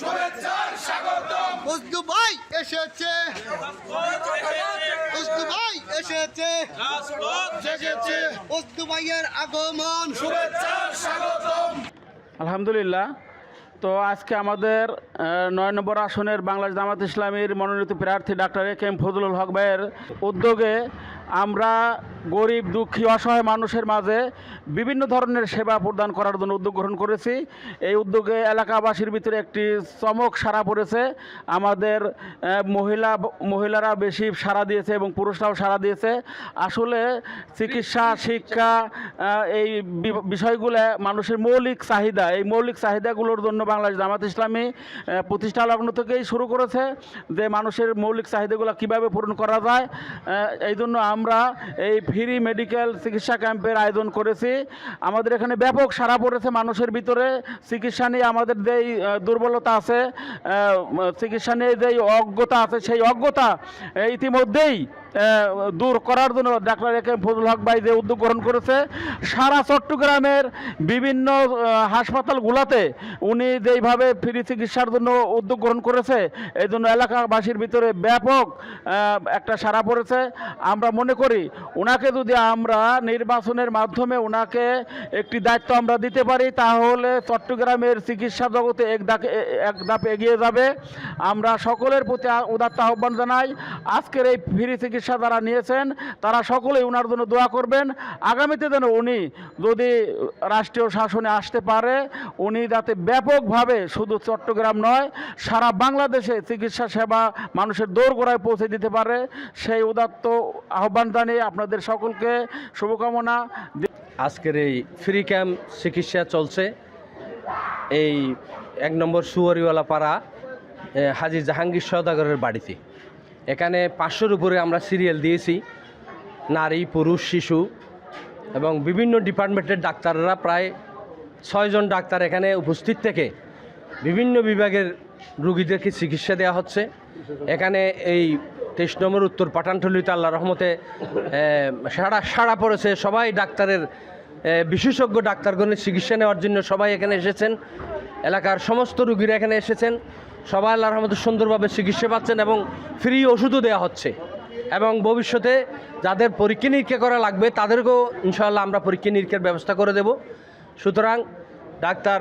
শুভেচ্ছার ভাই এসেছে। ফজলু ভাই এসেছে। জেগেছে। ফজলু ভাইয়ের আগমন। শুভেচ্ছার স্বাগতম। আলহামদুলিল্লাহ। তো আজকে আমাদের নয় নম্বর আসনের বাংলাদেশ জামাত ইসলামীর মনোনীত প্রার্থী doctor A K M Fazlul Haque ভাইয়ের উদ্যোগে আমরা গরিব, দুঃখী, অসহায় মানুষের মাঝে বিভিন্ন ধরনের সেবা প্রদান করার জন্য উদ্যোগ গ্রহণ করেছি। এই উদ্যোগে এলাকাবাসীর ভিতরে একটি চমক সাড়া পড়েছে। আমাদের মহিলা, মহিলারা বেশি সাড়া দিয়েছে এবং পুরুষরাও সাড়া দিয়েছে। আসলে চিকিৎসা, শিক্ষা এই বিষয়গুলো মানুষের মৌলিক চাহিদা, এই মৌলিক চাহিদাগুলোর জন্য বাংলাদেশ জামাত ইসলামী প্রতিষ্ঠা লগ্ন থেকেই শুরু করেছে যে মানুষের মৌলিক চাহিদাগুলো কীভাবে পূরণ করা যায়। এই জন্য আমরা এই ফ্রি মেডিকেল চিকিৎসা ক্যাম্পের আয়োজন করেছি। আমাদের এখানে ব্যাপক সারা পড়েছে মানুষের ভিতরে। চিকিৎসা নিয়ে আমাদের যেই দুর্বলতা আছে চিকিৎসা নিয়ে যেই অজ্ঞতা আছে, সেই অজ্ঞতা ইতিমধ্যেই দূর করার জন্য ডাক্তার এ কে ফজল হক ভাই যে উদ্যোগ গ্রহণ করেছে, সারা চট্টগ্রামের বিভিন্ন হাসপাতালগুলোতে উনি যেইভাবে ফ্রি চিকিৎসার জন্য উদ্যোগ গ্রহণ করেছে এই জন্য এলাকাবাসীর ভিতরে ব্যাপক একটা সারা পড়েছে। আমরা মনে করি ওনাকে যদি আমরা নির্বাচনের মাধ্যমে ওনাকে একটি দায়িত্ব আমরা দিতে পারি, তাহলে চট্টগ্রামের চিকিৎসা জগতে এক ধাপ এক ধাপ এগিয়ে যাবে। আমরা সকলের প্রতি উদাত্ত আহ্বান জানাই, আজকের এই ফ্রি চিকিৎসা যারা নিয়েছেন, তারা সকলেই ওনার জন্য দোয়া করবেন। আগামীতে যেন উনি যদি রাষ্ট্রীয় শাসনে আসতে পারে, উনি যাতে ব্যাপকভাবে শুধু চট্টগ্রাম নয়, সারা বাংলাদেশে চিকিৎসা সেবা মানুষের দোরগোড়ায় পৌঁছে দিতে পারে। সেই উদাত্ত আহ্বান জানিয়ে আপনাদের সকলকে শুভকামনা। আজকের এই ফ্রি ক্যাম্প চিকিৎসা চলছে। এই এক নম্বর সুয়ারিওয়ালা পাড়া হাজি জাহাঙ্গীর সদাগরের বাড়িতে। এখানে পাঁচশোর উপরে আমরা সিরিয়াল দিয়েছি। নারী, পুরুষ, শিশু এবং বিভিন্ন ডিপার্টমেন্টের ডাক্তাররা প্রায় ছয়জন ডাক্তার এখানে উপস্থিত থেকে বিভিন্ন বিভাগের রুগীদেরকে চিকিৎসা দেওয়া হচ্ছে। এখানে এই তেইশ নম্বর উত্তর পাঠানটলিতে আল্লাহ রহমতে সাড়া সাড়া পড়েছে। সবাই ডাক্তারের বিশেষজ্ঞ ডাক্তারগণের চিকিৎসা নেওয়ার জন্য সবাই এখানে এসেছেন। এলাকার সমস্ত রুগীরা এখানে এসেছেন। সবাই আল্লাহ রহমতে সুন্দরভাবে চিকিৎসা পাচ্ছেন এবং ফ্রি ওষুধও দেওয়া হচ্ছে। এবং ভবিষ্যতে যাদের পরীক্ষা নিরীক্ষা করা লাগবে, তাদেরকেও ইনশাআল্লাহ আমরা পরীক্ষা নিরীক্ষার ব্যবস্থা করে দেব। সুতরাং doctor,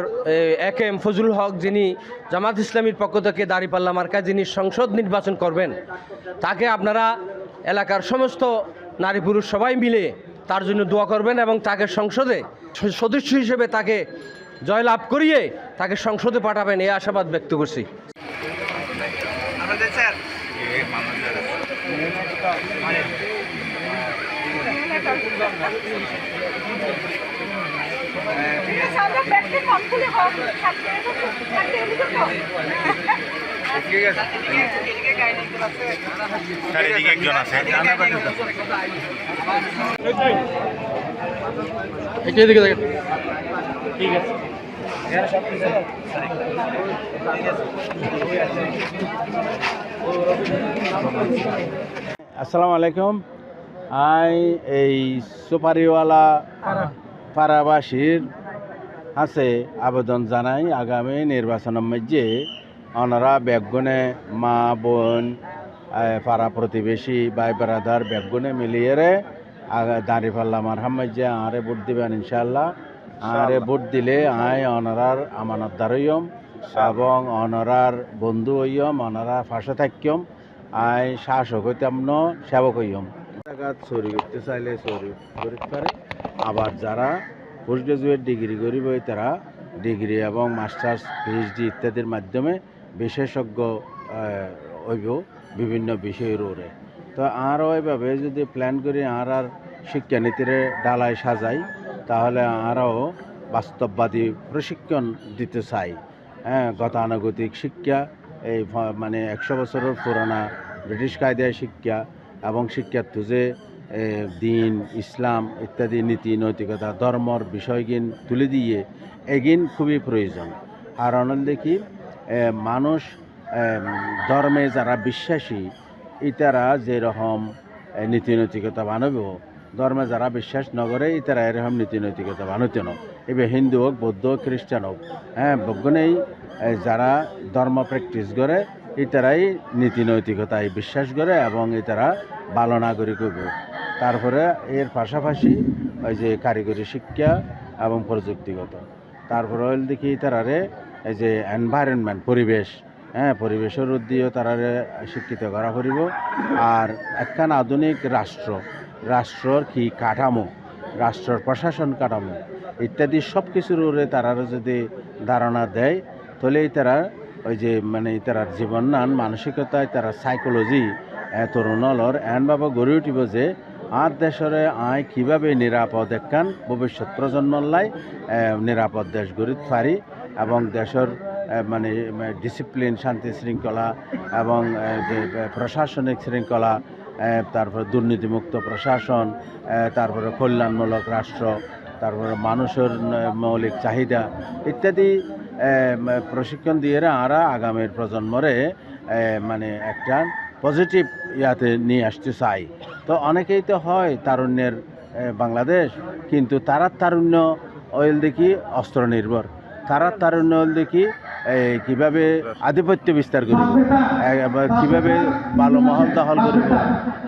A K M Fazlul Haque যিনি জামাত ইসলামীর পক্ষ থেকে দাঁড়িপাল্লা মার্কা যিনি সংসদ নির্বাচন করবেন, তাকে আপনারা এলাকার সমস্ত নারী পুরুষ সবাই মিলে তার জন্য দোয়া করবেন এবং তাকে সংসদে সদস্য হিসেবে তাকে জয়লাভ করিয়ে তাকে সংসদে পাঠাবেন এই আশাবাদ ব্যক্ত করছি। এদিকে তো একজন আছে। আসসালামু আলাইকুম। আই এই সুপারিওয়ালা পাড়াবাসীর আছে আবেদন জানাই আগামী নির্বাচনের মধ্যে ওনারা বেগুনে মা বোন পাড়া প্রতিবেশী, ভাই ব্রাদার বেগুনে মিলিয়ে রে দাঁড়ি পাল্লাম আর হাম্মাইজে আরে ভোট দিবেন ইনশাল্লাহ আরে ভোট দিলে আই অনারার আমানতদার হইম এবং অনারার বন্ধু হইম অনারার পাশে থাকিম আই শাসক হইতাম ন সেবক হইম জায়গা চুরি করতে চাইলে চুরি করতে পারে। আবার যারা পোস্ট গ্রাজুয়েট ডিগ্রি করিব তারা ডিগ্রি এবং মাস্টার্স পিএইচডি ইত্যাদির মাধ্যমে বিশেষজ্ঞ হইব বিভিন্ন বিষয়ের ওরে তো আরও ওইভাবে যদি প্ল্যান করি আর আর শিক্ষানীতিরে ডালাই সাজাই। তাহলে আরও বাস্তববাদী প্রশিক্ষণ দিতে চাই। হ্যাঁ গতানুগতিক শিক্ষা এই মানে একশো বছরের পুরানা ব্রিটিশ কায়দায় শিক্ষা এবং শিক্ষার্থ যে এ, দিন ইসলাম ইত্যাদি নীতি নৈতিকতা ধর্মর বিষয়গিন তুলে দিয়ে এগিন খুবই প্রয়োজন। আর অনল দেখি মানুষ ধর্মে যারা বিশ্বাসী ইতারা যেরকম নীতি নৈতিকতা মানব ধর্মে যারা বিশ্বাস নগরে তারা এরকম নীতি নৈতিকতা বানুতে ন এবে হিন্দু হোক, বৌদ্ধ হোক, খ্রিস্টান হোক হ্যাঁ বজ্ঞনেই যারা ধর্ম প্র্যাকটিস করে, ইতারাই নীতি নৈতিকতায় বিশ্বাস করে এবং ইতারা ভালো নাগরিক তারপরে এর পাশাপাশি ওই যে কারিগরি শিক্ষা এবং প্রযুক্তিগত। তারপরে হইল দেখি তারারে এই যে এনভায়রনমেন্ট পরিবেশ হ্যাঁ পরিবেশের উদ্দিও তারারে শিক্ষিত করা করিব। আর একখান আধুনিক রাষ্ট্র রাষ্ট্রর কি কাঠামো, রাষ্ট্রর প্রশাসন কাঠামো ইত্যাদি সব কিছুর উপরে তারারে যদি ধারণা দেয়, তাহলেই তারা ওই যে মানে তারার জীবন নান মানসিকতায় তারা সাইকোলজি তরুণলর এনভাবে গড়ে উঠিব যে আর দেশরে আয় কীভাবে নিরাপদ একখান, ভবিষ্যৎ প্রজন্মলাই নিরাপদ দেশ গড়ি পারি এবং দেশের মানে ডিসিপ্লিন, শান্তি শৃঙ্খলা এবং প্রশাসনিক শৃঙ্খলা তারপরে দুর্নীতিমুক্ত প্রশাসন তারপরে কল্যাণমূলক রাষ্ট্র, তারপরে মানুষের মৌলিক চাহিদা ইত্যাদি প্রশিক্ষণ দিয়ে আরা আগামীর প্রজন্মরে মানে একটা পজিটিভ ইয়াতে নিয়ে আসতে চাই তো অনেকেই তো হয় তারুণ্যের বাংলাদেশ, কিন্তু তারার তারুণ্য অয়েল দেখি অস্ত্র নির্ভর। তারার তারুণ্য হল দেখি কীভাবে আধিপত্য বিস্তার করিব? কীভাবে ভালো মহল দখল করিব?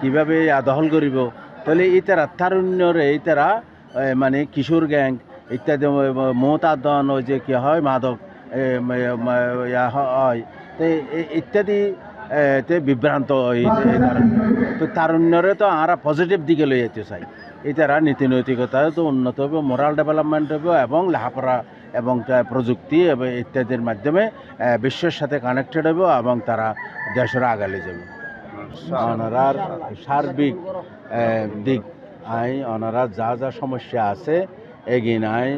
কীভাবে দখল করিব? তাহলে এই তারা তারুণ্যরে, এই মানে কিশোর গ্যাং, ইত্যাদি মতাদন যে কি হয়, মাদক হয়। তো ইত্যাদি তে বিভ্রান্ত তো তারুণ্যরে তো আমরা পজিটিভ দিকে লই যেতে চাই। এই তারা নীতি নৈতিকতা তো উন্নত হবে মোরাল ডেভেলপমেন্ট হবে এবং লেখাপড়া এবং প্রযুক্তি এবং ইত্যাদির মাধ্যমে বিশ্বের সাথে কানেক্টেড হবে এবং তারা দেশের আগালে যাবে। ওনারার সার্বিক দিক আই ওনারা যা যা সমস্যা আছে, এগিয়ে আই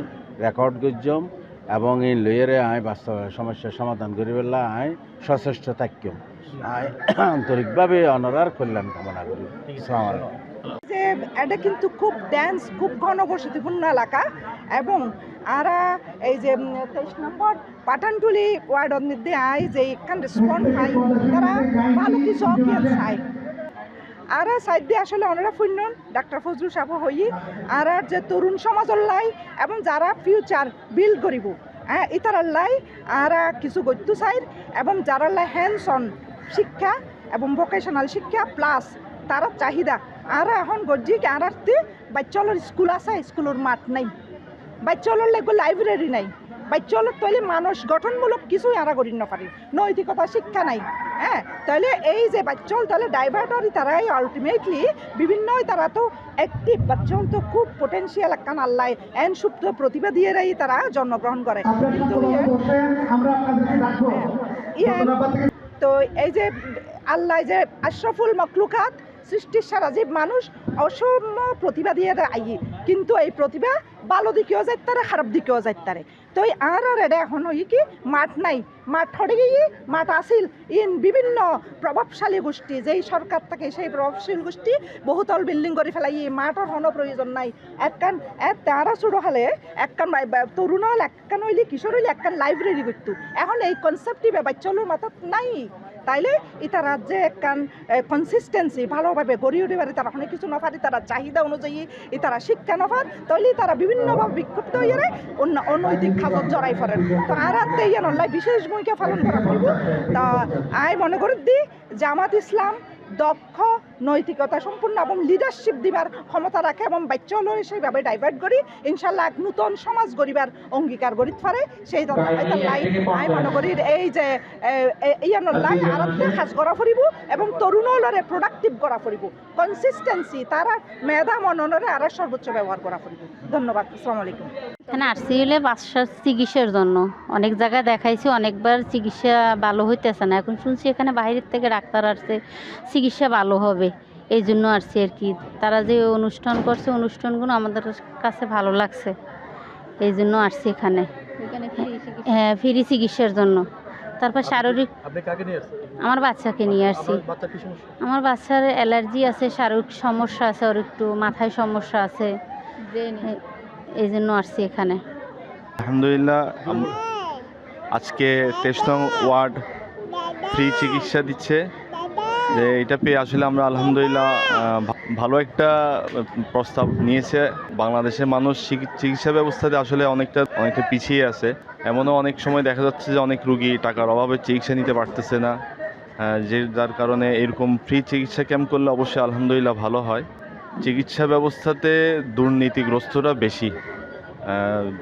রেকর্ড গুজম এবং এই লইয়েরে আই, বাস্তব সমস্যার সমাধান করি পেলা আই, সচেষ্ট থাক্যম। আন্তরিকভাবে ওনারার কল্যাণ কামনা করি। যে এটা কিন্তু খুব ড্যান্স খুব ঘনবসতিপূর্ণ এলাকা এবং আরা এই যে তেইশ নম্বর পাঠানটুলি ওয়ার্ডের মধ্যে আয় যে এখান রেসপন্ড পাই তারা ভালো কিছু অকেল চাই আর সাইড দিয়ে আসলে ওনারা ফুন্নন ডাক্তার ফজলুল সাহেব হই আর আর যে তরুণ সমাজের লাই এবং যারা ফিউচার বিল্ড করিব হ্যাঁ ইতারার লাই আর কিছু গত্য চাইর এবং যারা লাই হ্যান্ডস অন শিক্ষা এবং ভোকেশনাল শিক্ষা প্লাস তারা চাহিদা আর এখন গজ্জি আর বাচ্চালোর স্কুল আছে স্কুলের মাঠ নাই। বাচ্চালোর লাগবে লাইব্রেরি নাই। বাচ্চালোর তাহলে মানুষ গঠনমূলক কিছুই আরা করি না পারি। নৈতিকতা শিক্ষা নাই। হ্যাঁ? তাহলে এই যে বাচ্চল তাহলে ডাইভার্টারি তারাই আলটিমেটলি বিভিন্ন তারা তো অ্যাক্টিভ বাচ্চল তো খুব পোটেন্সিয়াল একখান আল্লাহ এন সুপ্ত প্রতিভা দিয়ে তারা জন্মগ্রহণ করে। কিন্তু ইয়ে- ইয়ে- তো এই যে আল্লাহ যে আশরাফুল মকলুকাত সৃষ্টির সারা জীব মানুষ অসম্য প্রতিভা দিয়ে দেয় আই কিন্তু এই প্রতিভা ভালো দিকেও যাইতে পারে, খারাপ দিকেও যাইতে পারে। তো এই আর আর এটা এখন ওই কি, মাঠ নাই। মাঠ হরে গিয়ে মাঠ আসিল। ইন বিভিন্ন প্রভাবশালী গোষ্ঠী, যেই সরকার থাকে সেই প্রভাবশালী গোষ্ঠী বহুতল বিল্ডিং করে ফেলাই মাঠর কোনো প্রয়োজন নাই। এক তারা শুরু হলে একখান তরুণ হলে একখান হইলে কিশোর হইলে একখান লাইব্রেরি করতো। এখন এই কনসেপ্টটি বাচ্চালোর মাথাত নাই। তাইলে ইতা রাজ্যে একখান কনসিস্টেন্সি ভালোভাবে গড়ি উঠে পারে। তারা অনেক কিছু নফারি তারা চাহিদা অনুযায়ী তারা শিক্ষা নফার তাইলে তারা বিভিন্নভাবে বিক্ষুব্ধ হয়ে অন্য অনৈতিক খাজত জড়াই ফেলেন। তো আর হাতে ইয়ে নল্লাই বিশেষ ভূমিকা পালন করা করব। তা আই মনে করি দি, জামাত ইসলাম দক্ষ নৈতিকতা সম্পূর্ণ এবং লিডারশিপ দিবার ক্ষমতা রাখে এবং বাচ্চালোর সেইভাবে ডাইভার্ট করি। ইনশাল্লাহ এক নূতন সমাজ গড়িবার অঙ্গীকার গড়িত পারে। সেই লাই আই মনে করি এই যে ইয়ানোর লাই আরাধ্যে সাজ করা ফুরিব এবং তরুণলরে প্রোডাক্টিভ করা ফুরিব। কনসিস্টেন্সি তারা মেধা মননরে আর সর্বোচ্চ ব্যবহার করা ফুরিব। ধন্যবাদ আসসালামু আলাইকুম। এখানে আসছি হলে বাচ্চার চিকিৎসার জন্য। অনেক জায়গায় দেখাইছি অনেকবার চিকিৎসা ভালো হইতেছে না। এখন শুনছি এখানে বাইরের থেকে ডাক্তার আসছে চিকিৎসা ভালো হবে। এই জন্য আসছি আর কি। তারা যে অনুষ্ঠান করছে অনুষ্ঠানগুলো আমাদের কাছে ভালো লাগছে। এই জন্য আসছি এখানে। হ্যাঁ ফ্রি চিকিৎসার জন্য। তারপর শারীরিক আমার বাচ্চাকে নিয়ে আসছি। আমার বাচ্চার অ্যালার্জি আছে শারীরিক সমস্যা আছে ওর একটু মাথায় সমস্যা আছে। এই জন্য আসছি এখানে। আলহামদুলিল্লাহ আজকে তেইশ নং ওয়ার্ড ফ্রি চিকিৎসা দিচ্ছে। যে এটা পেয়ে আসলে আমরা আলহামদুলিল্লাহ ভালো একটা প্রস্তাব নিয়েছে। বাংলাদেশের মানুষ চিকিৎসা ব্যবস্থাতে আসলে অনেকটা অনেকটা পিছিয়ে আছে। এমনও অনেক সময় দেখা যাচ্ছে যে অনেক রুগী টাকার অভাবে চিকিৎসা নিতে পারতেছে না। যে যার কারণে এরকম ফ্রি চিকিৎসা ক্যাম্প করলে অবশ্যই আলহামদুলিল্লাহ ভালো হয়। চিকিৎসা ব্যবস্থাতে দুর্নীতিগ্রস্তরা বেশি।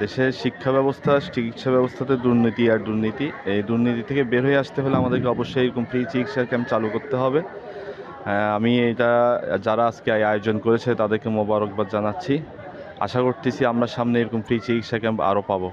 দেশের শিক্ষা ব্যবস্থা, চিকিৎসা ব্যবস্থাতে দুর্নীতি আর দুর্নীতি। এই দুর্নীতি থেকে বের হয়ে আসতে হলে আমাদেরকে অবশ্যই এরকম ফ্রি চিকিৎসা ক্যাম্প চালু করতে হবে। আমি এটা, যারা আজকে আয়োজন করেছে তাদেরকে মোবারকবাদ জানাচ্ছি। আশা করতেছি আমরা সামনে এরকম ফ্রি চিকিৎসা ক্যাম্প আরও পাবো।